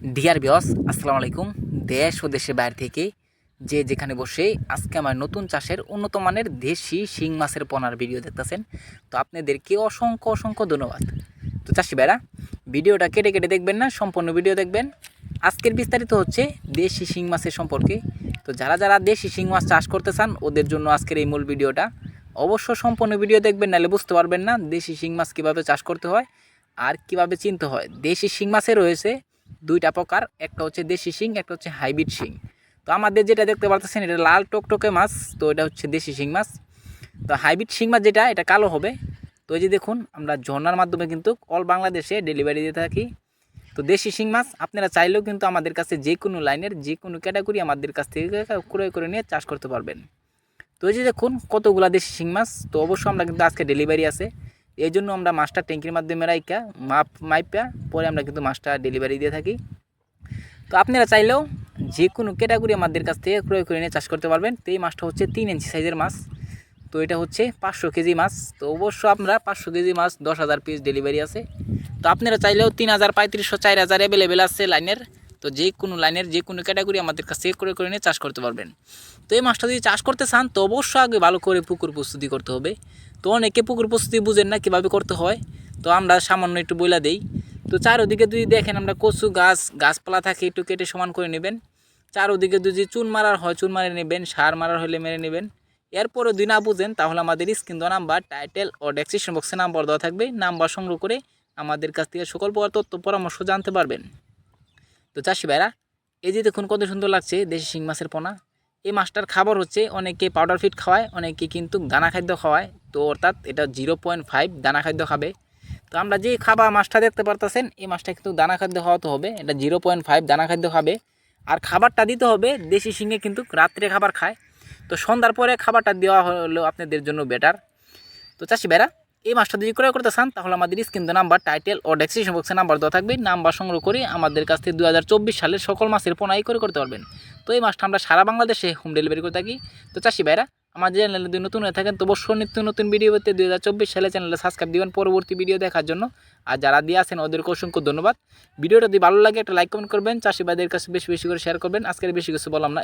Deer বিয়স আসসালামু আলাইকুম। দেশ ও দেশের বাইরে থেকে যে যেখানে বসে আজকে আমার নতুন চাষের উন্নত মানের দেশি শিং মাছের পোনার ভিডিও দেখতেছেন, তো আপনাদেরকে অসংখ্য অসংখ্য ধন্যবাদ। তো চাষি ভাইরা, ভিডিওটা কেটে কেটে দেখবেন না, সম্পূর্ণ ভিডিও দেখবেন। আজকের বিস্তারিত হচ্ছে দেশি শিং মাছের সম্পর্কে। তো যারা যারা দেশি শিং মাছ চাষ করতে চান, ওদের জন্য আজকের এই মূল ভিডিওটা। অবশ্য সম্পূর্ণ ভিডিও দেখবেন, নাহলে বুঝতে পারবেন না দেশি শিং মাছ কীভাবে চাষ করতে হয় আর কীভাবে চিনতে হয়। দেশি শিং মাছে রয়েছে দুইটা প্রকার, একটা হচ্ছে দেশি শিং, একটা হচ্ছে হাইব্রিড শিং। তো আমাদের যেটা দেখতে পারতেছেন, এটা লাল টকটকে মাছ, তো এটা হচ্ছে দেশি শিং মাছ। তো হাইব্রিড শিং মাছ যেটা, এটা কালো হবে। তো এই যে দেখুন, আমরা ঝর্নার মাধ্যমে কিন্তু অল বাংলাদেশে ডেলিভারি দিতে থাকি। তো দেশি শিং মাছ, আপনারা চাইলেও কিন্তু আমাদের কাছে যে কোনো লাইনের, যে কোনো ক্যাটাগরি আমাদের কাছ থেকে ক্রয় করে নিয়ে চাষ করতে পারবেন। তো এই যে দেখুন, কতগুলা দেশি শিং মাছ, তো অবশ্যই আমরা কিন্তু আজকে ডেলিভারি আছে। এই জন্য আমরা মাছটা ট্যাঙ্কির মাধ্যমে রাইকা মাপ মাইপা, পরে আমরা কিন্তু মাছটা ডেলিভারি দিয়ে থাকি। তো আপনারা চাইলেও যে কোনো ক্যাটাগরি আমাদের কাছ থেকে ক্রয় করে নিয়ে চাষ করতে পারবেন। তো এই মাছটা হচ্ছে তিন ইঞ্চি সাইজের মাছ। তো এটা হচ্ছে পাঁচশো কেজি মাছ। তো অবশ্য আমরা পাঁচশো কেজি মাছ দশ হাজার পিস ডেলিভারি আছে। তো আপনারা চাইলেও তিন হাজার, পঁয়ত্রিশশো, চার হাজার অ্যাভেলেবেল আছে লাইনের। তো যে কোনো লাইনের যে কোনো ক্যাটাগরি আমাদের কাছ থেকে ক্রয় করে নিয়ে চাষ করতে পারবেন। তো এই মাছটা যদি চাষ করতে চান, তো অবশ্যই আগে ভালো করে পুকুর প্রস্তুতি করতে হবে। তো অনেকে পুকুর প্রস্তুতি বুঝেন না কীভাবে করতে হয়। তো আমরা সামান্য একটু বইলা দিই। তো চারোদিকে যদি দেখেন আমরা কচু গাছ, গাছপালা থাকে একটু কেটে সমান করে নেবেন। চারোদিকে যদি চুন মারার হয়, চুন মারে নেবেন, সার মারার হলে মেরে নেবেন। এরপরে যদি না বুঝেন, তাহলে আমাদের স্ক্রিন দেওয়া নাম্বার, টাইটেল ও ডেসক্রিপশন বক্সে নাম্বার দেওয়া থাকবে। নাম্বার সংগ্রহ করে আমাদের কাছ থেকে সকল প্রকার তথ্য, পরামর্শ জানতে পারবেন। তো চাষি ভাইরা, এই যে দেখুন কত সুন্দর লাগছে, দেশি শিং মাছের পোনা। এই মাছটার খাবার হচ্ছে অনেকে পাউডার ফিট খাওয়ায়, অনেকে কিন্তু দানা খাদ্য খাওয়ায়। তো অর্থাৎ এটা জিরো পয়েন্ট ফাইভ দানা খাদ্য খাবে। তো আমরা যে খাবার মাছটা দেখতে পারতেছেন, এই মাছটা কিন্তু দানা খাদ্য খাওয়াতে হবে। এটা জিরো পয়েন্ট ফাইভ দানা খাদ্য খাবে। আর খাবারটা দিতে হবে, দেশি শিঙে কিন্তু রাত্রে খাবার খায়। তো সন্ধ্যার পরে খাবারটা দেওয়া হলো আপনাদের জন্য বেটার তো চাষি বেড়া এই মাছটা যদি ক্রয় করতে চান, তাহলে আমাদের স্ক্রিন নাম্বার টাইটেল ও ডেসক্রিপশন বক্সে নাম্বার দেওয়া থাকবে। নাম্বার সংগ্রহ করে আমাদের কাছ থেকে দু সালের সকল মাছের পোনাই করে করতে পারবেন। তো এই মাছটা আমরা সারা বাংলাদেশে হোম ডেলিভারি করে থাকি। তো চাষি ভাইরা, আমার চ্যানেলে যদি নতুন হয়ে থাকেন, তো অবশ্যই নিত্য নতুন ভিডিও পেতে দু হাজার চব্বিশ সালে চ্যানেলে সাবস্ক্রাইব দিবেন। পরবর্তী ভিডিও দেখার জন্য। আর যারা দিয়ে আছেন, ওদেরকে অসংখ্য ধন্যবাদ। ভিডিওটা যদি ভালো লাগে, একটা লাইক কমেন্ট করবেন। চাষি ভাইদের কাছে বেশি বেশি করে শেয়ার করবেন। আজকের বেশি কিছু বললাম না।